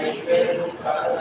Pai eterno,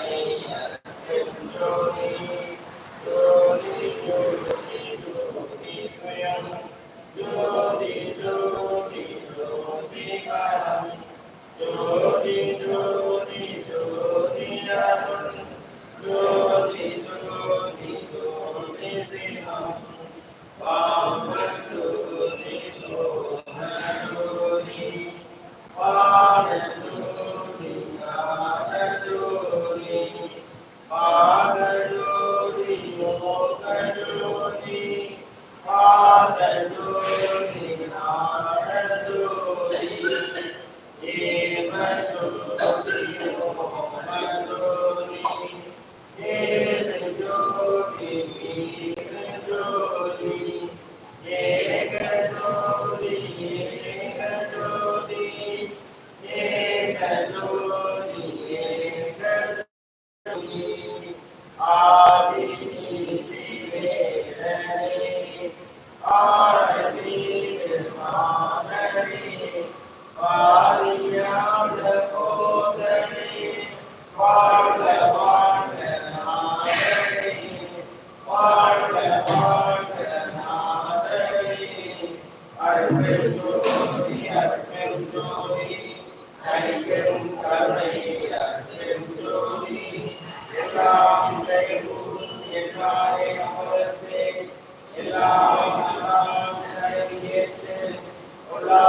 Allah.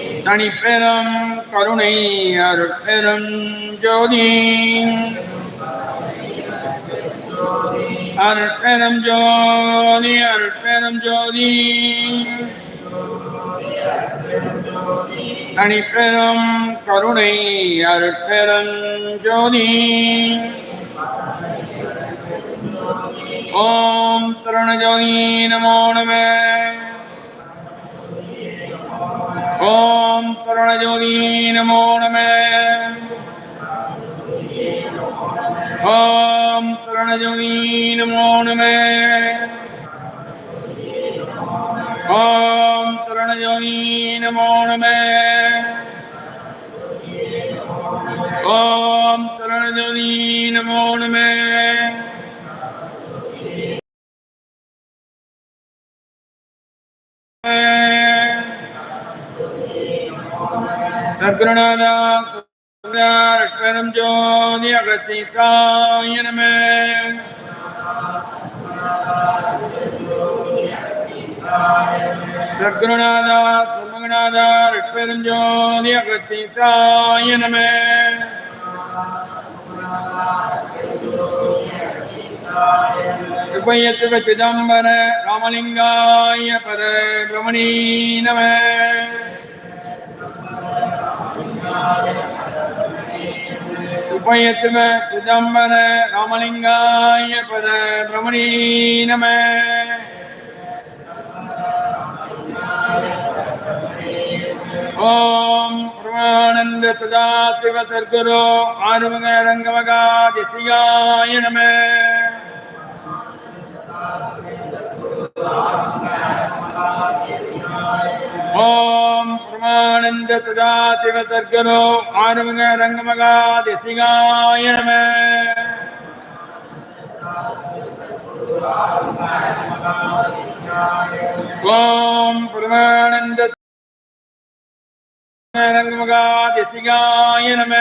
தனிப்பெரும் கருணை அருட்பெரும் ஜோதி. அருட்பெரும் ஜோதி அருட்பெரும் ஜோதி. தனிப்பெரும் கருணை அருட்பெரும் ஜோதி. ஓம் சரணஜோதி நமோ நம. ஓம் சரணஜோதி நமோ நம. ஓம் சரணஜோதி நமோ நம. ஓம் சரணஜோதி நமோ நம. ஓம் சரணஜோதி நமோ நம. Yeah. சத்குருநாதா பெரும் ஜோதி அகத்திகாய நம. சத்குருநாதா சண்முகநாதா ரிட்பெருஞ்சோதி அகத்தீசாய நம. கிருபயத்துவ சிதம்பர ராமலிங்காய பர பிரமணீ நம. उपयत्म சிதம்பர रामलिङ्गाय பர பிரமணீ नमः ஓம் பிரமானந்த ததா சிவ சர்க்குரு ஆறுமுக ரங்கமகாதிசிகாய நம. ஓம் பிரமானந்த ததா சிவ சர்க்குரு ஆறுமுக ரங்கமகாதிசிகாய நம. ஓம் பிரமானந்த ரங்கமகாதிசிகாய நம.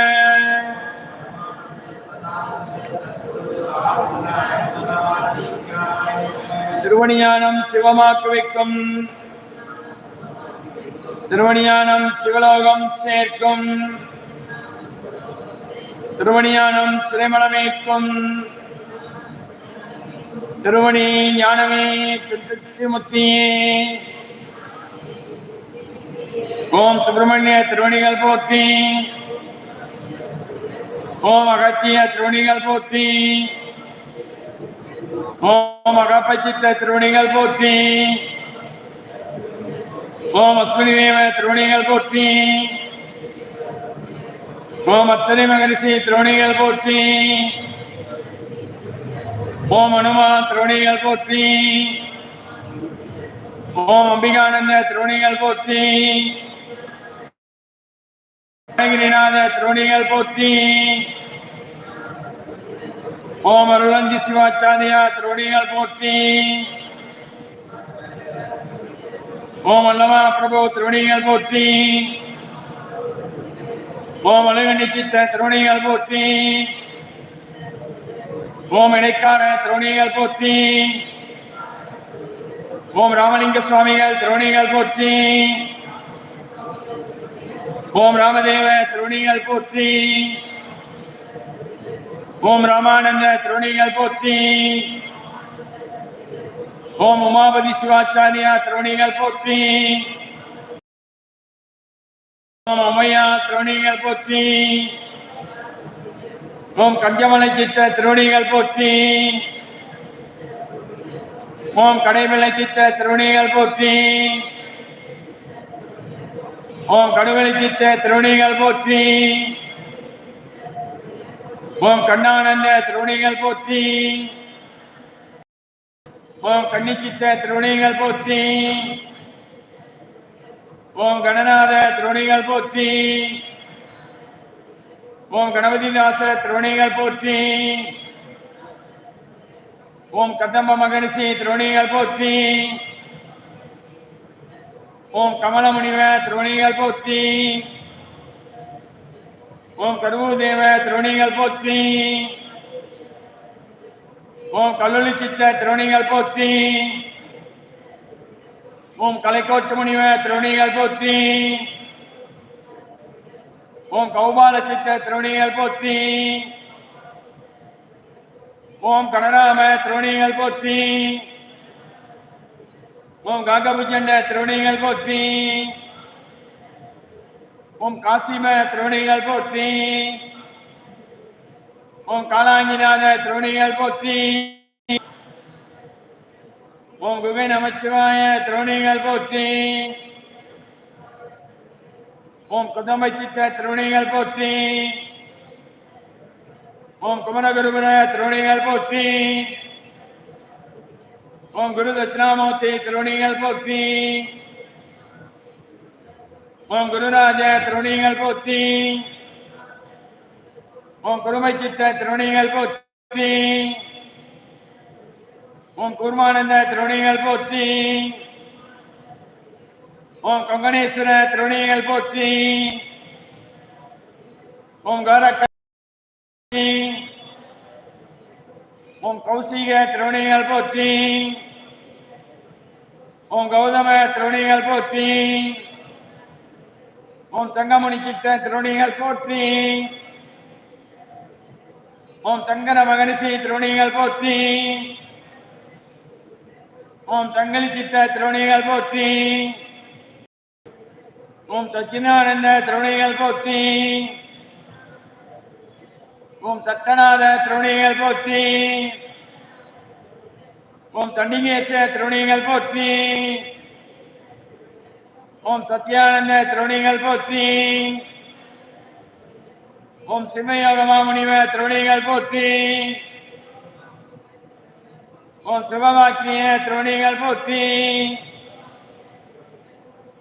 திருவணியானம் சிவமாக்கு வைக்கும் திருவணியானம் சிவலோகம் சேர்க்கும். திருவணியானம் சிறைமலமேற்கும். திருவணி ஞானமே திருமுத்தியே ஓம் சுப்பிரமணிய திருவணிகள் போத்தி ஓம் அகத்திய திருவணிகள் போத்தி ஓம் அகப்பச்சித்த திருவணிகள் போற்றி. ஓம் அஸ்வினி தேவ திருவணிகள் போற்றி. ஓம் அத்தனை மகரிஷி திருவணிகள் போற்றி. ஓம் அனுமா திருவணிகள் போற்றி. ஓம் அம்பிகானந்த திருவணிகள் போற்றி. அழகிரிநாத திருவணிகள் போற்றி. ஓம் அருளஞ்சி சிவாச்சாரியா திருவணிகள் போற்றி. ஓம் அல்லவா பிரபு திருவணிகள் போற்றி. ஓம் அழகண்டி நிச்சித்த திருவணிகள் போற்றி. ஓம் இடைக்கார திருவணிகள் போற்றி. ஓம் ராமலிங்க சுவாமிகள் திருவணிகள் போற்றி. ஓம் ராமதேவ திருவணிகள் போற்றி. ஓம் ராமானந்த திருவணிகள் போற்றி. ஓம் உமாபதி சிவாச்சாரியா திருவணிகள் போற்றி. ஓம் அம்மையா திருவணிகள் போற்றி. ஓம் கஞ்சமலை சித்த திருவணிகள் போற்றி. ஓம் கடைமலை சித்த திருவணிகள் போற்றி. ஓம் கடுவலை சித்த திருவணிகள் போற்றி. ஓம் கண்ணானந்த திருவணிகள் போற்றி. ஓம் கன்னிச்சித்த திருவணிகள் போற்றி. ஓம் கணநாத திருவணிகள் போற்றி. ஓம் கணபதிதாச திருவணிகள் போற்றி. ஓம் கதம்ப மகரிஷி திருவணிகள் போற்றி. ஓம் கமலமுனிவ திருவணிகள் போற்றி. ஓம் கருவூதேவ திருவணிகள் போற்றி. ஓம் கல்லூரி சித்த திருவணிகள் போற்றி. ஓம் கலைக்கோட்டு முனிவ திருவணிகள் போற்றி. ஓம் கௌபால சித்த திருவணிகள் போற்றி. ஓம் கனராம திருவணிகள் போற்றி. ஓம் காகபுஜண்ட திருவணிகள் போற்றி. ஓம் காசிம திருவணிகள் போற்றி. ஓம் காலாங்கிநாத திருவணிகள் போற்றி. ஓம் குகை நமச்சிவாய திருவணிகள் போற்றி. ஓம் குதம்பை சித்த திருவணிகள் போற்றி. ஓம் குமரகுருபுர திருவணிகள் போற்றி. ஓம் குரு தட்சிணாமூர்த்தி திருவணிகள் போற்றி. ஓம் குருராஜ திருவணிகள் போற்றி. உன் குருமை சித்த திருவணிகள் போற்றி. உன் கூர்மானந்த திருவணிகள் போற்றி. உன் கொங்கணேஸ்வர திருவணிகள் போற்றி. உன் கௌரக்க உன் கௌசிக திருவணிகள் போற்றி. உன் கௌதம திருவணிகள் போற்றி. உன் சங்கமுனி சித்த திருவணிகள் போற்றி. ஓம் சங்கர மகனிசி திருவணிகள் போற்றி. ஓம் சங்கலி சித்த திருவணிகள் போற்றி. ஓம் சச்சிதானந்த திருவணிகள் போற்றி. ஓம் சட்டநாத திருவணிகள் போற்றி. ஓம் தண்டிகேச திருவணிகள் போற்றி. ஓம் சத்யானந்த திருவணிகள் போற்றி. ஓம் சிவயோகமா முனிவ திருவணிகள் போற்றி. ஓம் சிவவாக்கிய திருவணிகள் போற்றி.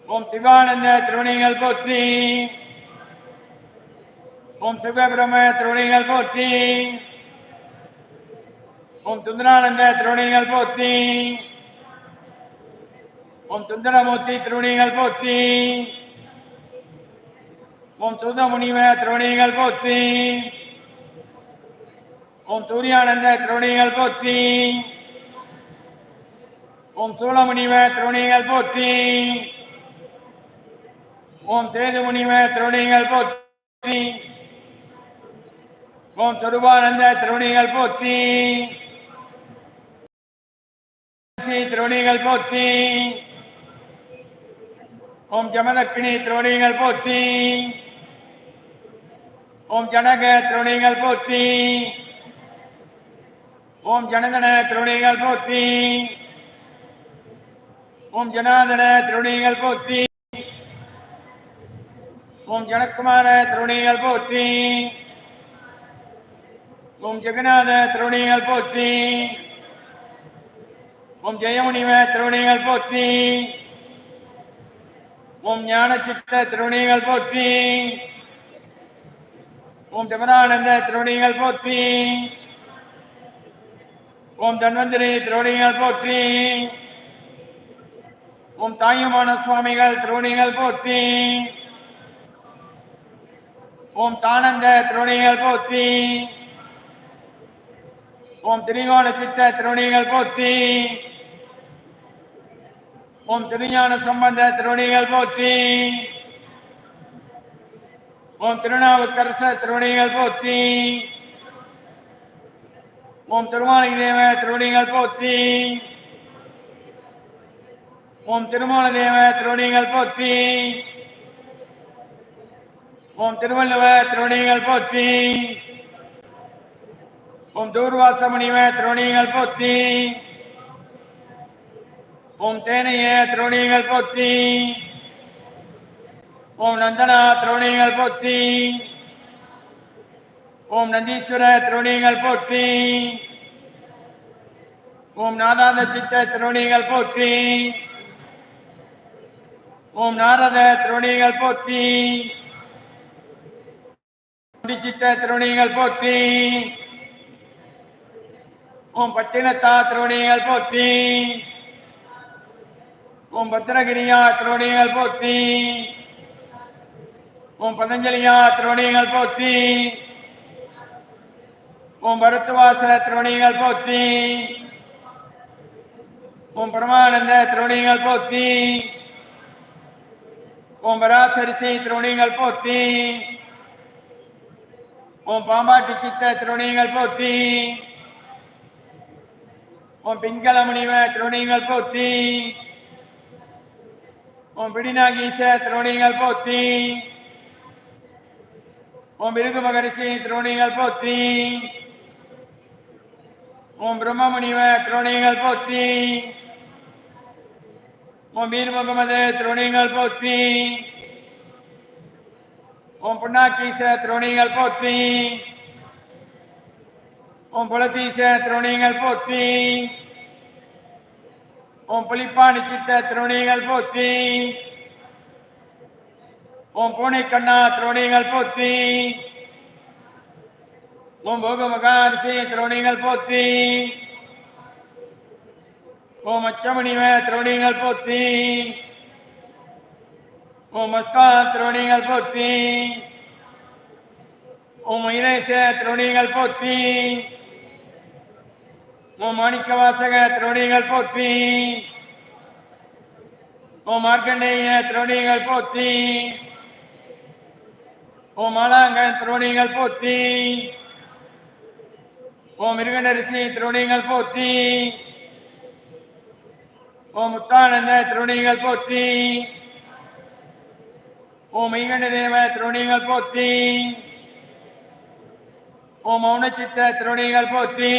ஓம் சிவானந்த திருவணிகள் போற்றி. ஓம் சிவபிரம திருவணிகள் போற்றி. ஓம் துந்தரானந்த திருவணிகள் போற்றி. ஓம் சுந்தரமூர்த்தி திருவணிகள் போற்றி. ஓம் சுதமுனிவ திருவணிகள் போற்றி. ஓம் சூர்யானந்த திருவணிகள் போற்றி. ஓம் சூளமுனிவ திருவணிகள் போற்றி. ஓம் சேதுமுனிவ திருவணிகள் போற்றி. ஓம் சொருபானந்த திருவணிகள் போற்றி. ஸ்ரீ திருவணிகள் போற்றி. ஓம் ஜமதக்கினி திருவணிகள் போற்றி. ஓம் ஜனக திருணிகள் போற்றி. ஓம் ஜனதன திருணிகள் போற்றி. ஓம் ஜனாதன திருணிகள் போற்றி. ஓம் ஜனகுமார திருணிகள் போற்றி. ஓம் ஜெகநாத திருணிகள் போற்றி. ஓம் ஜெயமுனிவ திருவணிகள் போற்றி. ஓம் ஞானச்சித்த திருவணிகள் போற்றி. ஓம் டமரானந்த திருவடிகள் போற்றி. ஓம் தன்வந்திரி திருவடிகள் போற்றி. ஓம் தாயுமான சுவாமிகள் திருவடிகள் போற்றி. ஓம் தானந்த திருவணிகள் போற்றி. ஓம் திரிகோண சித்த திருவணிகள் போற்றி. ஓம் திருஞான சம்பந்த திருவணிகள் போற்றி. ஓம் திருநாவுக்கரச திருவணிகள் போற்றி. ஓம் திருமாலை தேவ திருவணிகள் போற்றி. ஓம் திருமால தேவ திருவணிகள் போற்றி. ஓம் திருவள்ளுவ திருவணிகள் போற்றி. ஓம் தூர்வாசமணிவ திருவணிகள் போற்றி. ஓம் தேனைய திருவணிகள் போற்றி. ஓம் நந்தனா திருவணிகள் போற்றி. ஓம் நந்தீஸ்வர திருவணிகள் போற்றி. ஓம் நாதாத சித்த திருவணிகள் போற்றி. ஓம் நாரத திருவணிகள் போற்றி. சித்த திருவணிகள் போற்றி. ஓம் பட்டினத்தா திருவணிகள் போற்றி. ஓம் பத்திரகிரியா திருவணிகள் போற்றி. ஓம் பதஞ்சலியா திருவணிகள் போற்றி. ஓம் பரத்துவாச திருவணிகள் போற்றி. ஓம் பரமானந்த திருவணிகள் போற்றி. ஓம் பராசரிசி திருவணிகள் போற்றி. ஓம் பாம்பாட்டி சித்த திருவணிகள் போற்றி. ஓம் பிங்கள முனிவ திருவணிகள் போற்றி. ஓம் பிடிநாகீச திருவணிகள் போற்றி. ஓம் பிருகு மகரிஷி திருவணிகள் போற்றி. ஓம் பிரம்ம முனிவ திருவணிகள் போற்றி. ஓம் மீர் முகமது திருவணிகள் போற்றி. ஓம் புண்ணாக்கீச திருவணிகள் போற்றி. ஓம் புலத்தீச திருவணிகள் போற்றி. ஓம் புலிப்பாணி நிச்சித்த திருவணிகள் போற்றி. ஓம் பூனை கண்ணா திருவணிகள் போற்றி. ஓம் போக மகாரிஷி திருவணிகள் போற்றி. ஓம் அச்சமணிவ திருவணிகள் போற்றி. ஓம் மஸ்கா திருவணிகள் போற்றி. ஓம் மயிலேச திருவணிகள் போற்றி. ஓம் மாணிக்க வாசக திருவடிகள் போற்றி. ஓம் மார்க்கண்டேய திருவணிகள் போற்றி. ஓம் மாலாங்க திருவடிகள் போற்றி. ஓ மிருகண்டரிசி திருவடிகள் போற்றி. ஓ முத்தானந்த திருவடிகள் போற்றி. ஓ மெய்கண்ட தேவ திருவடிகள் போற்றி. ஓ மௌனச்சித்த திருவடிகள் போற்றி.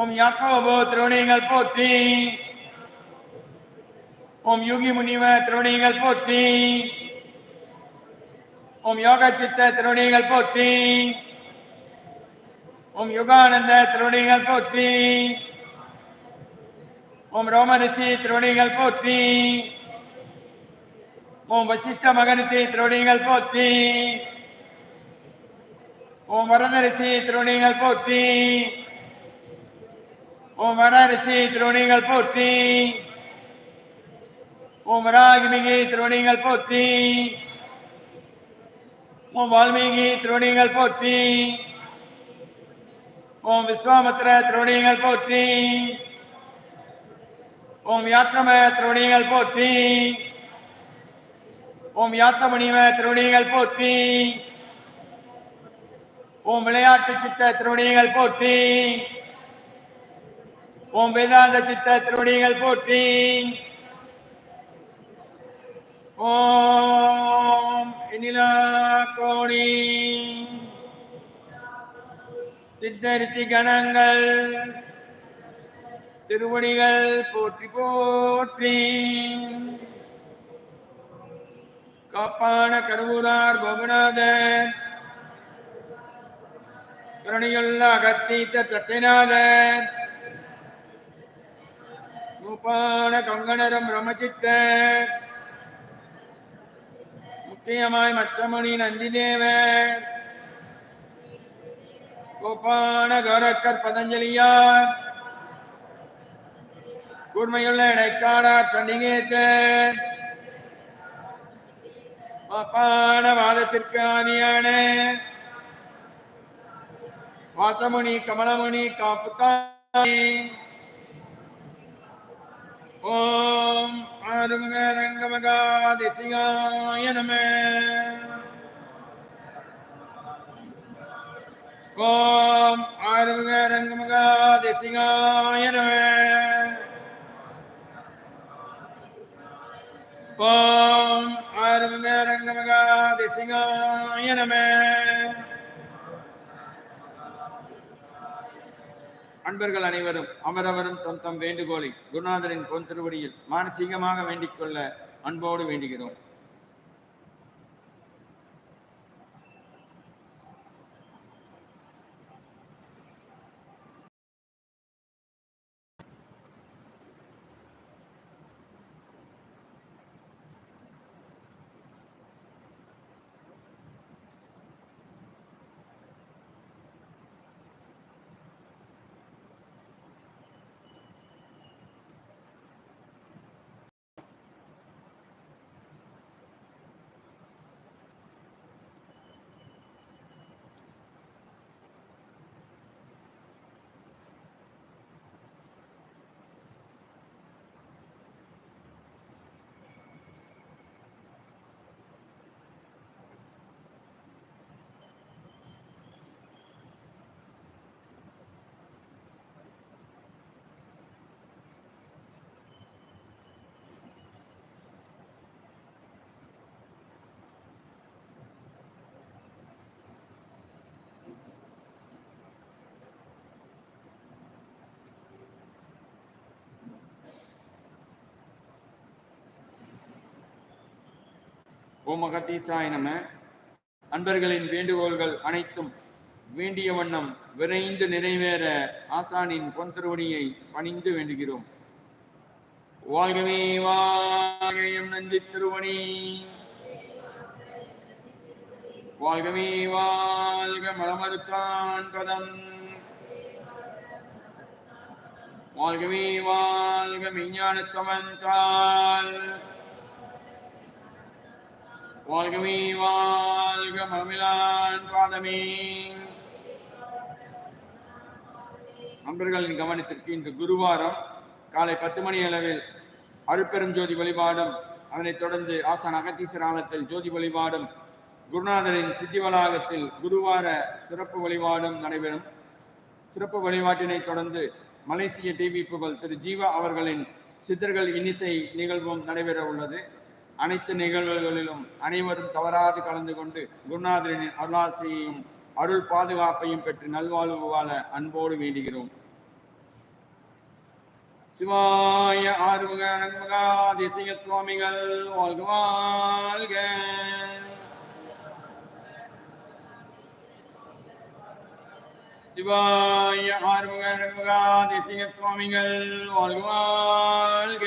ஓம் யாக்கோபோ திருவடிகள் போற்றி. ஓம் யோகி முனிவ திருவடிகள் போற்றி. உம் யோக சித்த திருவடிகள் போற்றி. உம் யுகானந்த திருவடிகள் போற்றி. உம் ரோமரிசி திருவடிகள் போற்றி. உம் வசிஷ்ட மகரிசி திருவடிகள் போற்றி. உம் வரதரிசி திருவடிகள் போற்றி. உம் வரரிசி திருவடிகள் போற்றி. உம் ராகிமிகி திருவடிகள் போற்றி. வால்மீகி திருவடிகள் போற்றி. ஓம் விஸ்வாமித்திர திருவடிகள் போற்றி. ஓம் யாத்திரம திருவடிகள் போற்றி. ஓம் யாத்தமணிவ திருவடிகள் போற்றி. ஓம் விளையாட்டு சித்த திருவடிகள் போற்றி. ஓம் வேதாந்த சித்த திருவடிகள் போற்றி. ஓம் இனிலா கோணி சித்தரித்தி கணங்கள் திருவடிகள் போற்றி போற்றி. காப்பான கருவூரார் கோகுநாதன் கருணியுள்ள அகத்தீத்த சட்டைநாதர் மூப்பான கங்கணரம் ரமச்சித்தர் நித்தியமாய் மச்சமுனி நந்திதேவர். கோபான கௌரக்கர் பதஞ்சலியார். கூர்மையுள்ள இடைக்காடார் சண்டிகேசன் மாப்பான வாதத்திற்கு ஆதியான வாசமுனி கமலமுனி காப்புத்தானி. ஓம் ஆறுமுக ரங்கமகாதிசிகாய நம ஓம் ஆறுமுக ரங்கமகாதிசிகாய நம ஓம் ஆறுமுக ரங்கமகாதிசிகாய நம அன்பர்கள் அனைவரும் அவரவரும் தம் தம் வேண்டுகோளை குருநாதரின் பொன் திருவடியில் மானசீகமாக வேண்டிக் கொள்ள அன்போடு வேண்டுகிறோம். ஓம் அகத்தீசாய நம. அன்பர்களின் வேண்டுகோள்கள் அனைத்தும் வேண்டிய வண்ணம் விரைந்து நிறைவேற ஆசானின் பொன்திருவடியை பணிந்து வேண்டுகிறோம். வாழ்கவே வாழ்கையும் நந்தி திருவணி வாழ்கவே வாழ்க மலமறுத்தான் பதம் வாழ்கவே வாழ்க மெய்ஞானத்தவன்தாள் வாழ்கவே வாழ்க மமிழான் பாதமே. நண்பர்களின் கவனத்திற்கு இன்று குருவாரம் காலை பத்து மணி அளவில் அருட்பெரும் ஜோதி வழிபாடும் அதனைத் தொடர்ந்து ஆசான் அகத்தீஸ்வர ஆலத்தில் ஜோதி வழிபாடும் குருநாதரின் சித்தி வளாகத்தில் குருவார சிறப்பு வழிபாடும் நடைபெறும். சிறப்பு வழிபாட்டினை தொடர்ந்து மலேசிய டிவி புகழ் திரு ஜீவா அவர்களின் சித்தர்கள் இன்னிசை நிகழ்வும் நடைபெற உள்ளது அனைத்து நிகழ்வுகளிலும் அனைவரும் தவறாது கலந்து கொண்டு குருநாதரின் அருளாசையையும் அருள் பாதுகாப்பையும் பெற்று நல்வாழ்வு வாழ அன்போடு வேண்டுகிறோம். சிவாய ஆறுமுக அரண்முகா தேசிய சுவாமிகள் வாழ்க வாழ்க. சிவாய ஆறுமுக அரண்முகா தேசிய சுவாமிகள் வாழ்க வாழ்க.